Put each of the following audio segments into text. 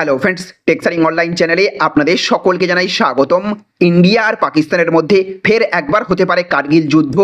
Hello friends টেক্সারিং online চ্যানেলে আপনাদের সকলকে জানাই স্বাগতম। ইন্ডিয়া আর পাকিস্তানের মধ্যে ফের একবার হতে পারে কার্গিল যুদ্ধ।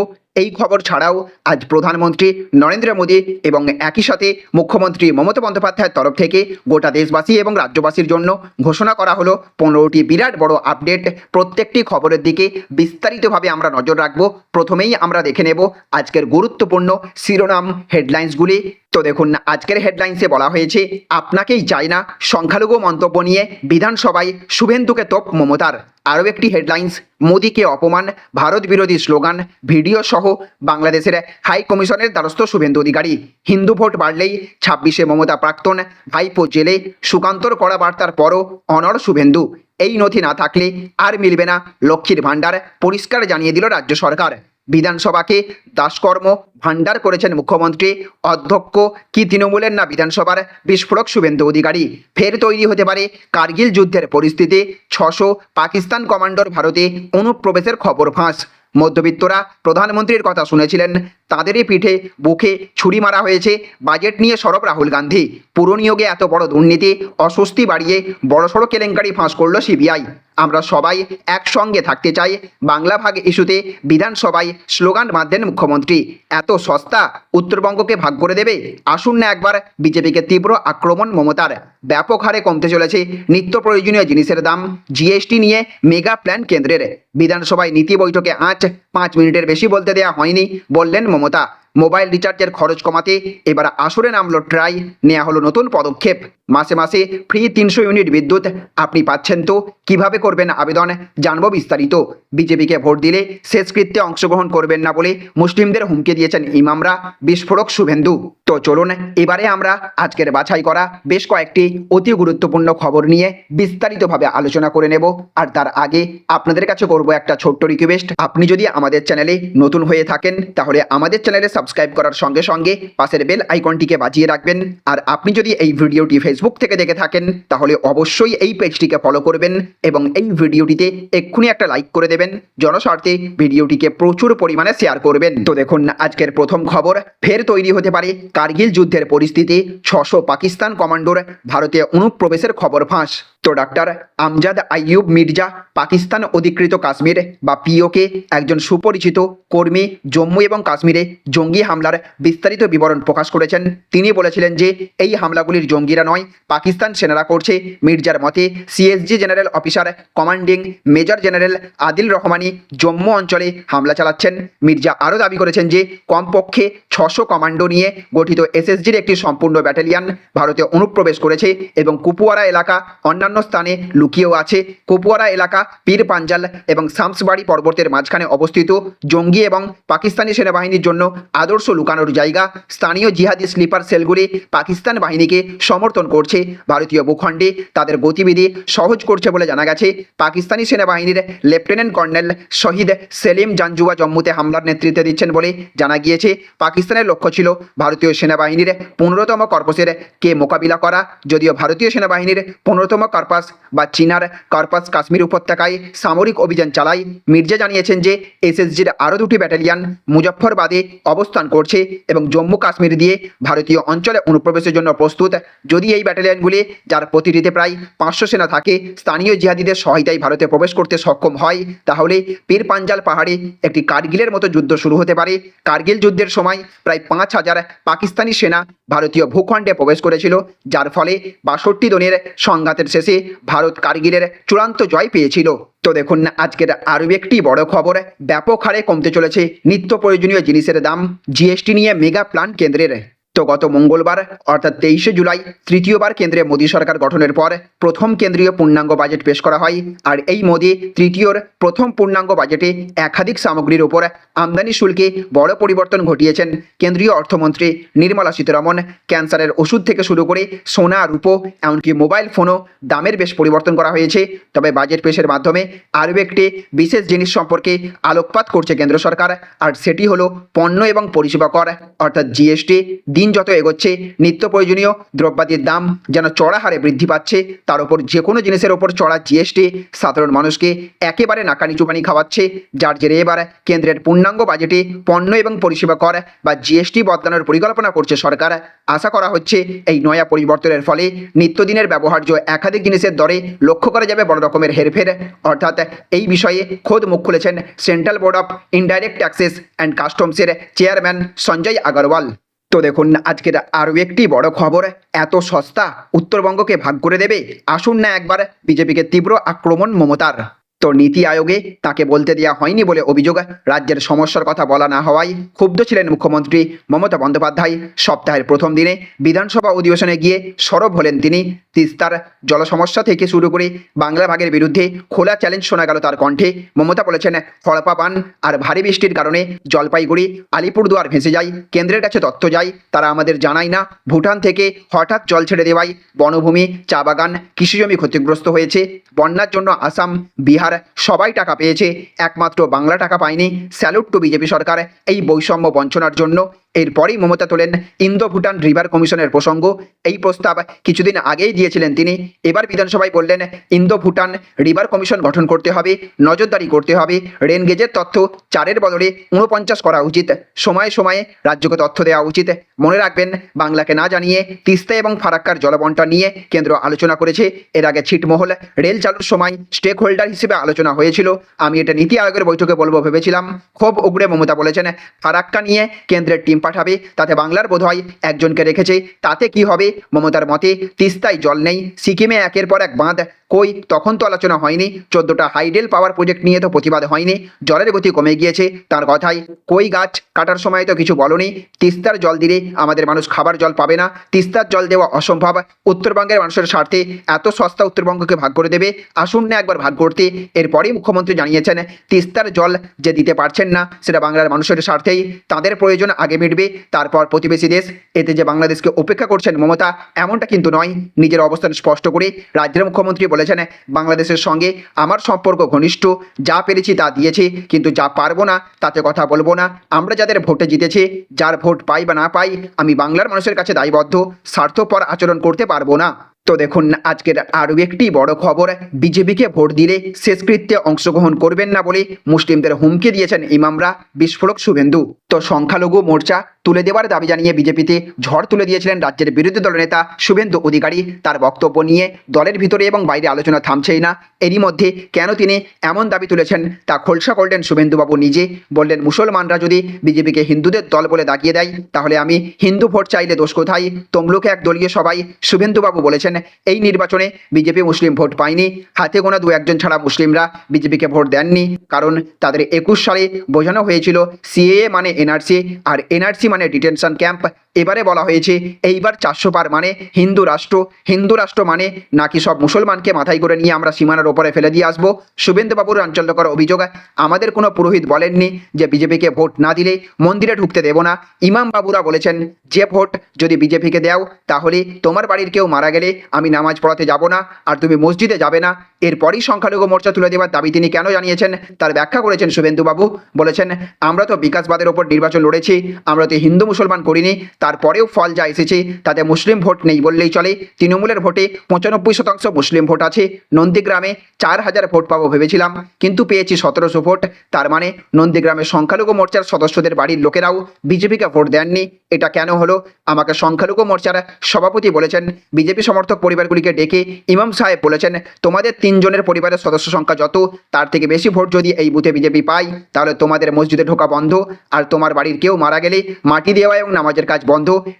এই খবর ছাড়াও আজ প্রধানমন্ত্রী নরেন্দ্র মোদী এবং একই সাথে মুখ্যমন্ত্রী মমতা বন্দ্যোপাধ্যায়ের তরফ থেকে গোটা দেশবাসী এবং রাজ্যবাসীর জন্য ঘোষণা করা হলো পনেরোটি বিরাট বড় আপডেট। প্রত্যেকটি খবরের দিকে বিস্তারিতভাবে আমরা নজর রাখব। প্রথমেই আমরা দেখে নেব আজকের গুরুত্বপূর্ণ শিরোনাম হেডলাইন্সগুলি তো দেখুন, আজকের হেডলাইন্সে বলা হয়েছে, আপনাকেই চাই না সংখ্যালঘু মন্তব্য নিয়ে বিধানসভায় শুভেন্দুকে তোপ মমতার। আরও একটি হেডলাইন্স মোদীকে অপমান, ভারত বিরোধী স্লোগান, ভিডিও সহ বাংলাদেশের হাই কমিশনের দ্বারস্থ শুভেন্দু অধিকারী। হিন্দু ভোট বাড়লেই ছাব্বিশে মমতা প্রাক্তন, ভাইপো জেলে, সুকান্তর করা বার্তার পরও অনর শুভেন্দু। এই নথি না থাকলে আর মিলবে না লক্ষ্মীর ভাণ্ডার, পরিষ্কার জানিয়ে দিল রাজ্য সরকার। বিধানসভাকে দাসকর্ম ভাণ্ডার করেছেন মুখ্যমন্ত্রী। অধ্যক্ষ কি তৃণমূলের না বিধানসভার? বিস্ফোরক শুভেন্দু অধিকারী। ফের তৈরি হতে পারে কার্গিল যুদ্ধের পরিস্থিতি। ছশো পাকিস্তান কমান্ডোর ভারতে অনুপ্রবেশের খবর ফাঁস। মধ্যবিত্তরা প্রধানমন্ত্রীর কথা শুনেছিলেন। তাদেরই পিঠে বুকে ছুরি মারা হয়েছে। বাজেট নিয়ে সরব রাহুল গান্ধী। পুরনিয়োগে এত বড় দুর্নীতি, অস্বস্তি বাড়িয়ে বড়সড় কেলেঙ্কারি ফাঁস করল সিবিআই। আমরা সবাই একসঙ্গে থাকতে চাই। বাংলা ভাগ ইস্যুতে বিধানসভায় স্লোগান বাঁধলেন মুখ্যমন্ত্রী। এত সস্তা উত্তরবঙ্গকে ভাগ করে দেবে? আসুন না একবার বিজেপিকে তীব্র আক্রমণ মমতার। ব্যাপক হারে কমতে চলেছে নিত্য প্রয়োজনীয় জিনিসের দাম। জিএসটি নিয়ে মেগা প্ল্যান কেন্দ্রের। বিধানসভায় নীতি বৈঠকে আজ পাঁচ মিনিটের বেশি বলতে দেওয়া হয়নি, বললেন মমতা। মোবাইল রিচার্জের খরচ কমাতে এবার আসরে নামলো ট্রাই নেওয়া হলো নতুন পদক্ষেপ। মাসে মাসে ফ্রি তিনশো ইউনিট বিদ্যুৎ, আপনি পাচ্ছেন তো? কীভাবে করবেন আবেদন? জানব বিস্তারিত। বিজেপিকে ভোট দিলে শেষকৃত্যে অংশগ্রহণ করবেন না বলে মুসলিমদের হুমকি দিয়েছেন ইমামরা, বিস্ফোরক শুভেন্দু। তো চলুন, এবারে আমরা আজকের বাছাই করা বেশ কয়েকটি অতি গুরুত্বপূর্ণ খবর নিয়ে বিস্তারিতভাবে আলোচনা করে নেব। আর তার আগে আপনাদের কাছে করব একটা ছোট্ট রিকোয়েস্ট আপনি যদি আমাদের চ্যানেলে নতুন হয়ে থাকেন, তাহলে আমাদের চ্যানেলে সাবস্ক্রাইব করার সঙ্গে সঙ্গে পাশের বেল আইকনটিকে বাজিয়ে রাখবেন। আর আপনি যদি এই ভিডিওটি ফেসবুক থেকে দেখে থাকেন, তাহলে অবশ্যই এই পেজটিকে ফলো করবেন এবং এই ভিডিওটিতে এক্ষুনি একটা লাইক করে দেবেন। জনস্বার্থে ভিডিওটিকে প্রচুর পরিমাণে শেয়ার করবেন। তো দেখুন, আজকের প্রথম খবর, ফের তৈরি হতে পারে কার্গিল যুদ্ধের পরিস্থিতি, ছশো পাকিস্তান কমান্ডোর ভারতে অনুপ্রবেশের খবর ফাঁস। তো ডাক্তার, আমজাদ আইয়ুব মির্জা, পাকিস্তান অধিকৃত কাশ্মীর বা পিওকে একজন সুপরিচিত কর্মী জম্মু এবং কাশ্মীরে জঙ্গি হামলার বিস্তারিত বিবরণ প্রকাশ করেছেন। তিনি বলেছিলেন যে, এই হামলাগুলির জঙ্গিরা নয়, পাকিস্তান সেনারা করছে। মির্জার মতে, CSG general officer commanding major general Adil Rahmani Jammu অঞ্চলে হামলা চালাচ্ছেন। মির্জা আরও দাবি করেছেন যে, কমপক্ষে ছশো কমান্ডো নিয়ে গঠিত এসএসজির একটি সম্পূর্ণ ব্যাটালিয়ান ভারতে অনুপ্রবেশ করেছে এবং কুপুয়ারা এলাকা অন্যান্য স্থানে লুকিয়েও আছে। কুপুয়ারা এলাকা, পীর পাঞ্জাল এবং শামসবাড়ি পর্বতের মাঝখানে অবস্থিত। জঙ্গি এবং পাকিস্তানি সেনাবাহিনীর জন্য আদর্শ লুকানোর জায়গা। স্থানীয় জিহাদি স্লিপার সেলগুলি পাকিস্তান বাহিনীকে সমর্থন করছে। ভারতীয় ভূখণ্ডে তাদের গতিবিধি সহজ করছে বলে জানা গেছে। পাকিস্তানি সেনাবাহিনীর লেফটেন্যান্ট কর্নেল শহীদ সেলিম জাঞ্জুয়া জম্মুতে হামলার নেতৃত্ব দিচ্ছেন বলে জানা গিয়েছে। পাকিস্তানের লক্ষ্য ছিল ভারতীয় সেনাবাহিনীর পনেরোতম কর্পসের কে মোকাবিলা করা। যদিও ভারতীয় সেনাবাহিনীর পনেরোতম কর্পাস বা চীনার কর্পাস কাশ্মীর উপত্যকায় সামরিক অভিযান চালায়। মির্জা জানিয়েছেন যে, এসএসজির আরও দুটি ব্যাটালিয়ান মুজফ্ফরবাদে অবস্থান করছে এবং জম্মু কাশ্মীর দিয়ে ভারতীয় অঞ্চলে অনুপ্রবেশের জন্য প্রস্তুত। যদি এই ব্যাটালিয়ানগুলি, যার প্রতিটিতে প্রায় পাঁচশো সেনা থাকে, স্থানীয় জিহাদিদের সহায়তায় ভারতে প্রবেশ করতে সক্ষম হয়, তাহলে পীর পাঞ্জাল পাহাড়ে একটি কার্গিলের মতো যুদ্ধ শুরু হতে পারে। কার্গিল যুদ্ধের সময় প্রায় পাঁচ হাজার পাকিস্তানি সেনা ভারতীয় ভূখণ্ডে প্রবেশ করেছিল, যার ফলে বাষট্টি দনের সংঘাতের শেষে ভারত কারগিলের চূড়ান্ত জয় পেয়েছিল। তো দেখুন না আজকের আরও একটি বড় খবর, ব্যাপক হারে কমতে চলেছে নিত্য প্রয়োজনীয় জিনিসের দাম। জিএসটি নিয়ে মেগা প্ল্যান কেন্দ্রের তো গত মঙ্গলবার, অর্থাৎ তেইশে জুলাই, তৃতীয়বার কেন্দ্রে মোদী সরকার গঠনের পর প্রথম কেন্দ্রীয় পূর্ণাঙ্গ বাজেট পেশ করা হয়। আর এই মোদী তৃতীয়র প্রথম পূর্ণাঙ্গ বাজেটে একাধিক সামগ্রীর উপর আমদানি শুল্কে বড় পরিবর্তন ঘটিয়েছেন কেন্দ্রীয় অর্থমন্ত্রী নির্মলা সীতারমন। ক্যান্সারের ওষুধ থেকে শুরু করে সোনা, রূপো, এমনকি মোবাইল ফোনও দামের বেশ পরিবর্তন করা হয়েছে। তবে বাজেট পেশের মাধ্যমে আরও একটি বিশেষ জিনিস সম্পর্কে আলোকপাত করছে কেন্দ্র সরকার। আর সেটি হলো পণ্য এবং পরিষেবা কর, অর্থাৎ জিএসটি, দিন দিন যত এগোচ্ছে, নিত্য প্রয়োজনীয় দ্রব্যাদির দাম যেন চড়া হারে বৃদ্ধি পাচ্ছে, তার উপর যে কোনো জিনিসের ওপর চড়া জিএসটি সাধারণ মানুষকে একেবারে নাকানি চুপানি খাওয়াচ্ছে, যার জেরে এবার কেন্দ্রের পূর্ণাঙ্গ বাজেটে পণ্য এবং পরিষেবা কর বা জিএসটি বদলানোর পরিকল্পনা করছে সরকার। আশা করা হচ্ছে এই নয়া পরিবর্তনের ফলে নিত্যদিনের ব্যবহার্য একাধিক জিনিসের দরে লক্ষ্য করা যাবে বড় রকমের হেরফের। অর্থাৎ এই বিষয়ে খোদ মুখ খুলেছেন central board of indirect taxes and কাস্টমসের chairman Sanjay Agarwal. তো দেখুন, আজকের আরও একটি বড় খবর। এত সস্তা উত্তরবঙ্গকে ভাগ করে দেবে। আসুন না একবার বিজেপিকে তীব্র আক্রমণ মমতার। তো নীতি আয়োগে তাকে বলতে দেওয়া হয়নি বলে অভিযোগ রাজ্যের সমস্যার কথা বলা না হওয়ায় ক্ষুব্ধ ছিলেন মুখ্যমন্ত্রী মমতা বন্দ্যোপাধ্যায়। সপ্তাহের প্রথম দিনে বিধানসভা অধিবেশনে গিয়ে সরব হলেন তিনি। তিস্তার জল সমস্যা থেকে শুরু করে বাংলা ভাগের বিরুদ্ধে খোলা চ্যালেঞ্জ শোনা গেল তার কণ্ঠে। মমতা বলেছেন হড়পা পান আর ভারী বৃষ্টির কারণে জলপাইগুড়ি, আলিপুরদুয়ার ভেসে যায়, কেন্দ্রের কাছে তথ্য যায়, তারা আমাদের জানায় না। ভুটান থেকে হঠাৎ জল ছেড়ে দেওয়ায় বনভূমি, চা বাগান, কৃষিজমি ক্ষতিগ্রস্ত হয়েছে। বন্যার জন্য আসাম, বিহার সবাই টাকা পেয়েছে। একমাত্র বাংলা টাকা পায়নি। স্যালুট টু বিজেপি সরকার। এই বৈষম্য বঞ্চনার জন্য এরপরেই মমতা তোলেন ইন্দো ভুটান রিভার কমিশনের প্রসঙ্গ। এই প্রস্তাব কিছুদিন আগেই দিয়েছিলেন তিনি। এবার বিধানসভায় বললেন ইন্দো ভুটান রিভার কমিশন গঠন করতে হবে, নজরদারি করতে হবে। রেনগেজের তথ্য চারের বদলে উনপঞ্চাশ করা উচিত। সময়ে সময়ে রাজ্যকে তথ্য দেওয়া উচিত। মনে রাখবেন, বাংলাকে না জানিয়ে তিস্তা এবং ফারাক্কার জলবন্টন নিয়ে কেন্দ্র আলোচনা করেছে। এর আগে ছিটমহল রেল চালুর সময় স্টেক হোল্ডার হিসেবে আলোচনা হয়েছিল। আমি এটা নীতি আয়োগের বৈঠকে বলব ভেবেছিলাম। ক্ষোভ উগড়ে মমতা বলেছেন, ফারাক্কা নিয়ে কেন্দ্রের টিম পাঠাবে, তাতে বাংলার বোধহয় একজনকে রেখেছে। তাতে কি হবে? মমতার মতে তিস্তায় জল নেই। সিকিমে একের পর এক বাঁধ কই? তখন তো আলোচনা হয়নি। চোদ্দটা হাইডেল পাওয়ার প্রজেক্ট নিয়ে তো প্রতিবাদ হয়নি। জলের গতি কমে গিয়েছে। তার কথাই, কই গাছ কাটার সময় তো কিছু বলনি। তিস্তার জল দিলে আমাদের মানুষ খাবার জল পাবে না। তিস্তার জল দেওয়া অসম্ভব। উত্তরবঙ্গের মানুষের স্বার্থে এত সস্তা উত্তরবঙ্গকে ভাগ করে দেবে। আসুন না একবার ভাগ করতে। এরপরেই মুখ্যমন্ত্রী জানিয়েছেন, তিস্তার জল যে দিতে পারছেন না, সেটা বাংলার মানুষের স্বার্থেই। তাদের প্রয়োজন আগে মিটবে, তারপর প্রতিবেশী দেশ। এতে যে বাংলাদেশকে উপেক্ষা করছেন মমতা, এমনটা কিন্তু নয়। নিজের অবস্থান স্পষ্ট করে রাজ্যের মুখ্যমন্ত্রী বলেছেন, বাংলাদেশের সঙ্গে আমার সম্পর্ক ঘনিষ্ঠ, যা পেরেছি তা দিয়েছি, কিন্তু যা পারব না, তাতে কথা বলব না। আমরা যাদের ভোটে জিতেছি, যার ভোট পাই বা না পাই, আমি বাংলার মানুষের কাছে দায়বদ্ধ, স্বার্থপর আচরণ করতে পারব না। তো দেখুন, আজকের আরও একটি বড় খবর, বিজেপিকে ভোট দিলে শেষকৃত্যে অংশগ্রহণ করবেন না বলে মুসলিমদের হুমকি দিয়েছেন ইমামরা বিস্ফোরক শুভেন্দু। তো সংখ্যালঘু মোর্চা তুলে দেওয়ার দাবি জানিয়ে বিজেপিতে ঝড় তুলে দিয়েছিলেন রাজ্যের বিরোধী দলনেতা শুভেন্দু অধিকারী। তার বক্তব্য নিয়ে দলের ভিতরে এবং বাইরে আলোচনা থামছেই না। এরই মধ্যে কেন তিনি এমন দাবি তুলেছেন তা খোলসা করলেন শুভেন্দুবাবু নিজে। বললেন, মুসলমানরা যদি বিজেপিকে হিন্দুদের দল বলে দাগিয়ে দেয়, তাহলে আমি হিন্দু ভোট চাইলে দোষ কোথায়? তমলুকে এক দলীয় সবাই শুভেন্দুবাবু বলেছেন এই নির্বাচনে বিজেপি মুসলিম ভোট পায়নি। হাতে গোনা দু একজন ছাড়া মুসলিমরা বিজেপিকে ভোট দেননি। কারণ তাদের একুশ সালে বোঝানো হয়েছিল, সিএএ মানে এনআরসি, আর এনআরসি মানে ডিটেনশন ক্যাম্প। এবারে বলা হয়েছে, এইবার চারশো পার মানে হিন্দু রাষ্ট্র হিন্দু রাষ্ট্র মানে নাকি সব মুসলমানকে মাথায় করে নিয়ে আমরা সীমানার ওপরে ফেলে দিয়ে আসব? শুভেন্দুবাবুর আঞ্চল্যকর অভিযোগ, আমাদের কোনো পুরোহিত বলেননি যে বিজেপিকে ভোট না দিলে মন্দিরে ঢুকতে দেব না। ইমাম বাবুরা বলেছেন, যে ভোট যদি বিজেপিকে দেও, তাহলে তোমার বাড়ির কেউ মারা গেলে আমি নামাজ পড়াতে যাব না আর তুমি মসজিদে যাবে না। এরপরই সংখ্যালঘু মোর্চা তুলে দেওয়ার দাবি তিনি কেন জানিয়েছেন, তার ব্যাখ্যা করেছেন শুভেন্দুবাবু। বলেছেন, আমরা তো বিকাশবাদের ওপর নির্বাচন লড়েছি, আমরা তো হিন্দু মুসলমান করিনি তারপরেও ফল যা এসেছে তাতে মুসলিম ভোট নেই বললেই চলে। তৃণমূলের ভোটে পঁচানব্বই শতাংশ মুসলিম ভোট আছে। নন্দীগ্রামে চার হাজার ভোট পাবো ভেবেছিলাম, কিন্তু পেয়েছি সতেরোশো ভোট। তার মানে নন্দীগ্রামের সংখ্যালঘু মোর্চার সদস্যদের বাড়ির লোকেরাও বিজেপিকে ভোট দেননি। এটা কেন হলো? আমাকে সংখ্যালঘু মোর্চার সভাপতি বলেছেন, বিজেপি সমর্থক পরিবারগুলিকে ডেকে ইমাম সাহেব বলেছেন, তোমাদের তিনজনের পরিবারের সদস্য সংখ্যা যত, তার থেকে বেশি ভোট যদি এই বুথে বিজেপি পায়, তাহলে তোমাদের মসজিদে ঢোকা বন্ধ। আর তোমার বাড়ির কেউ মারা গেলে মাটি দেওয়া এবং নামাজের কাজ বন্ধ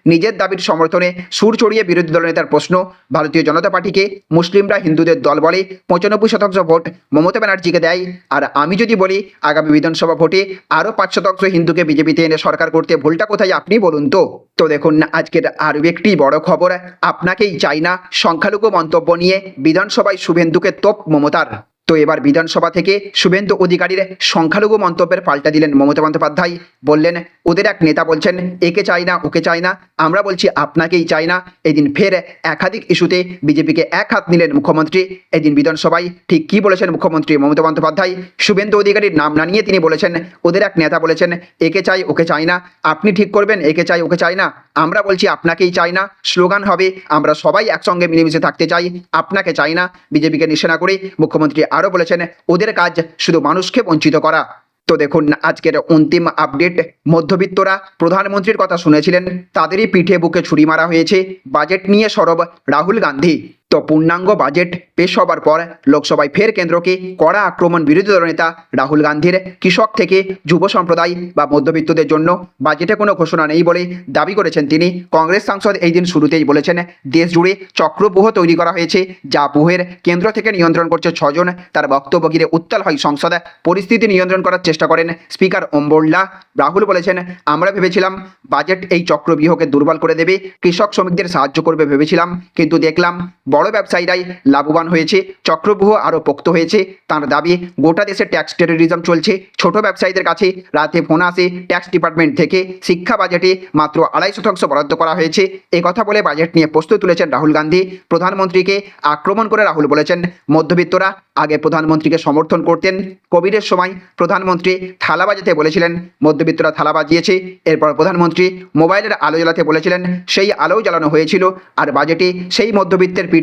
নিজের দাবির সমর্থনে সুর চড়িয়ে বিরোধী দলনেতার প্রশ্ন, ভারতীয় জনতা পার্টিকে মুসলিমরা হিন্দুদের দল বলে পঁচানব্বই শতাংশ ভোট মমতা ব্যানার্জিকে দেয়। আর আমি যদি বলি, আগামী বিধানসভা ভোটে আরও পাঁচ শতাংশ হিন্দুকে বিজেপিতে এনে সরকার করতে ভুলটা কোথায় আপনি বলুন তো? তো দেখুন, আজকের আরও একটি বড় খবর, আপনাকেই চাই না, সংখ্যালঘু মন্তব্য নিয়ে বিধানসভায় শুভেন্দুকে তোপ মমতার। তো এবার বিধানসভা থেকে শুভেন্দু অধিকারীর সংখ্যালঘু মন্তব্যের পাল্টা দিলেন মমতা বন্দ্যোপাধ্যায়। বললেন, ওদের এক নেতা বলছেন, একে চাই না, ওকে চাই না, আমরা বলছি আপনাকেই চাই না এদিন ফের একাধিক ইস্যুতে বিজেপিকে এক হাত নিলেন মুখ্যমন্ত্রী। এদিন বিধানসভায় ঠিক কি বলেছেন মুখ্যমন্ত্রী মমতা বন্দ্যোপাধ্যায়? শুভেন্দু অধিকারীর নাম না নিয়ে তিনি বলেছেন, ওদের এক নেতা বলেছেন, একে চাই, ওকে চাই না, আপনি ঠিক করবেন, একে চাই, ওকে চাই না, আমরা বলছি আপনাকেই চাই না। স্লোগান হবে, আমরা সবাই একসঙ্গে মিলেমিশে থাকতে চাই, আপনাকে চাই না। বিজেপিকে নিশানা করে মুখ্যমন্ত্রী আরও বলেছেন, ওদের কাজ শুধু মানুষকে বঞ্চিত করা। তো দেখুন, আজকের অন্তিম আপডেট, মধ্যবিত্তরা প্রধানমন্ত্রীর কথা শুনেছিলেন, তাদেরই পিঠে বুকে ছুরি মারা হয়েছে। বাজেট নিয়ে সরব রাহুল গান্ধী। তো পূর্ণাঙ্গ বাজেট পেশ হবার পর লোকসভায় ফের কেন্দ্রকে কড়া আক্রমণ বিরোধী দলনেতা রাহুল গান্ধীর কৃষক থেকে যুব সম্প্রদায় বা মধ্যবিত্তদের জন্য বাজেটে কোনো ঘোষণা নেই বলে দাবি করেছেন তিনি। কংগ্রেস সাংসদ এই দিন শুরুতেই বলেছেন দেশ জুড়ে চক্রব্যূহ তৈরি করা হয়েছে, যা বুহের কেন্দ্র থেকে নিয়ন্ত্রণ করছে ছজন। তার বক্তব্য ঘিরে উত্তাল হয় সংসদ। পরিস্থিতি নিয়ন্ত্রণ করার চেষ্টা করেন স্পিকার ওম বিড়লা রাহুল বলেছেন, আমরা ভেবেছিলাম বাজেট এই চক্রব্যূহকে দুর্বল করে দেবে, কৃষক শ্রমিকদের সাহায্য করবে ভেবেছিলাম, কিন্তু দেখলাম বড় ব্যবসায়ীরাই লাভবান হয়েছে চক্রব্যূহ আরও পোক্ত হয়েছে। তার দাবি, গোটা দেশে ট্যাক্স টেরোরিজম চলছে। ছোট ব্যবসায়ীদের কাছে রাতে ফোন আসে ট্যাক্স ডিপার্টমেন্ট থেকে। শিক্ষা বাজেটে মাত্র আড়াই শতাংশ বরাদ্দ করা হয়েছে। এ কথা বলে বাজেট নিয়ে প্রস্তুত তুলেছেন রাহুল গান্ধী। প্রধানমন্ত্রীকে আক্রমণ করে রাহুল বলেছেন, মধ্যবিত্তরা আগে প্রধানমন্ত্রীকে সমর্থন করতেন। কোভিডের সময় প্রধানমন্ত্রী থালা বাজাতে বলেছিলেন, মধ্যবিত্তরা থালা বাজিয়েছে। এরপর প্রধানমন্ত্রী মোবাইলের আলো জ্বালাতে বলেছিলেন, সেই আলোও জ্বালানো হয়েছিল। আর বাজেটে সেই মধ্যবিত্তের